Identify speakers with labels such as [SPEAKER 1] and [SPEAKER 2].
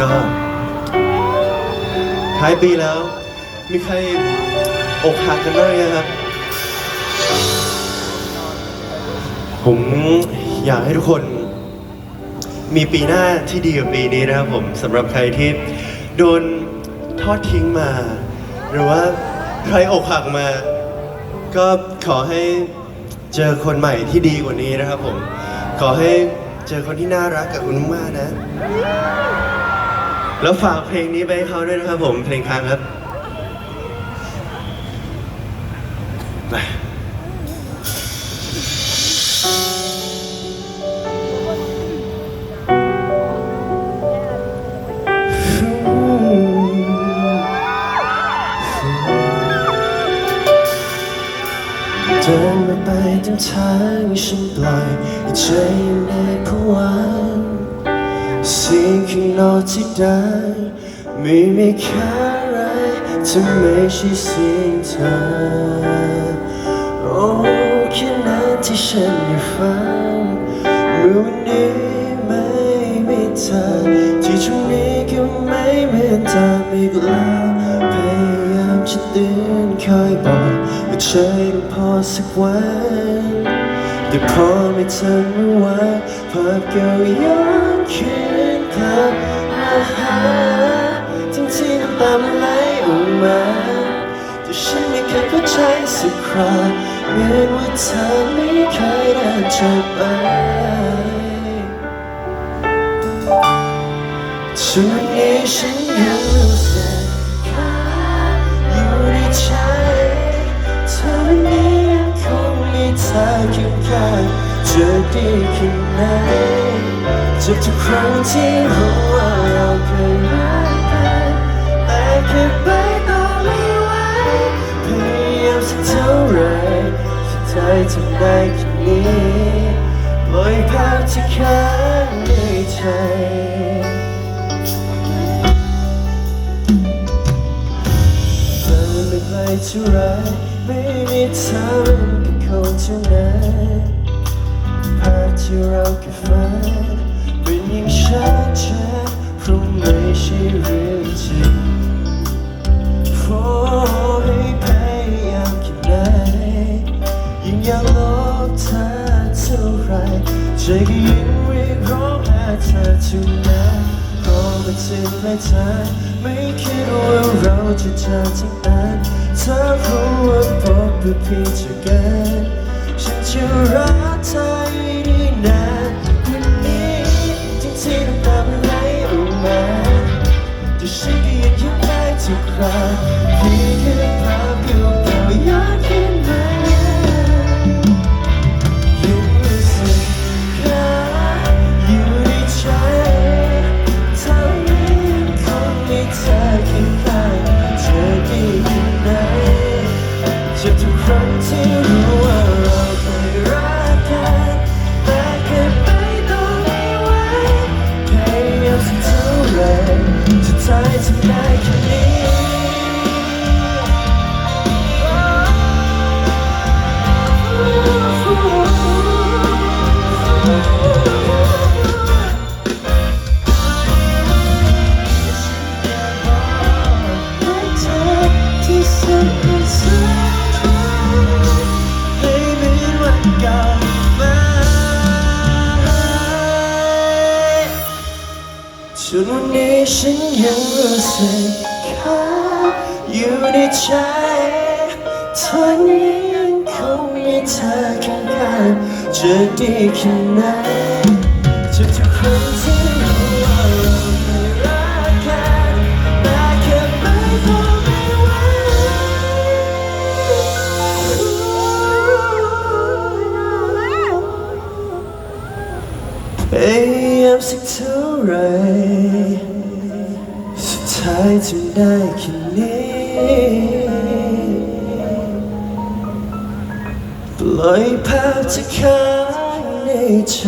[SPEAKER 1] ก็ท้ายปีแล้ว มีใครอกหักกันบ้างยังครับ ผมอยากให้ทุกคน มีปีหน้าที่ดีกว่าปีนี้นะครับผมสำหรับใครที่โดนทอดทิ้งมา หรือว่าใครอกหักมา ก็ขอให้เจอคนใหม่ที่ดีกว่านี้นะครับผม ขอให้เจอคนที่น่ารักกับคุณมากนะ แล้วฝากเพลงนี้ไปให้เขาด้วยนะครับผมเพลงค้างครับไปเดินมาไปจนทางฉันปล่อยให้ใจอยู่ในผวังค์เสียงข้า งนอกที่ดังไม่มีค่าอะไรถ้าไม่ใช่สียงเธอโอ้แค่นั้นที่ฉันได้ฟังเมื่อวันนี้ไม่มีเธอที่ตรงนี้ก็ไม่เหมือนเดิมอีกแล้วพยายามจะเตือนคอยบอกว่าเธอต้องพอสักวันแต่พอไม่ทันรู้ว่าภาพเก่าย้อนคืน มาหาทั้งที่น้ำตามันไหลออกมาแต่ฉันไม่เคยเข้าใจสักคราเหมือนว่าเธอไม่เคยได้จากไปช่วงนี้ฉันยังรู้สึกอยู่ในใจเธอวันนี้ยังคงมีเธอเคียงข้างจะดีแค่ไหน เจ็บทุกครั้งที่รู้ว่าเราเคยรักกันแต่แค่ไปต่อไม่ไหวพยายามสักเท่าไรสุดท้ายทำได้แค่นี้ปล่อยภาพที่ค้างในใจเดินไปไกลเท่าไรไม่มีทางกับเขาเท่านั้นภาพที่เราแค่ฝัน เป็นยังชัดเจนเพราะไม่ใช่เรื่องจริงขอให้พยายามแค่ไหนยิ่งอยากลบเธอเท่าไรใจก็ยิ่งเรียกร้องหาเธอทุกนั้นพอมาถึงปลายทางไม่คิดว่าเราจะเจอที่นั้นถ้ารู้ว่าพบเพื่อเพียงเจอกันฉันจะรักเธอ ทุ จนวันนี้ฉันยังรู้สึกค้าอยู่ในใจเธอนี้ยังคงมีเธอข้างๆจะดีแค่ไหน ยายามสักเท่าไรสุดท้ายทำได้แค่นี้ปล่อยภาพที่ค้างในใจ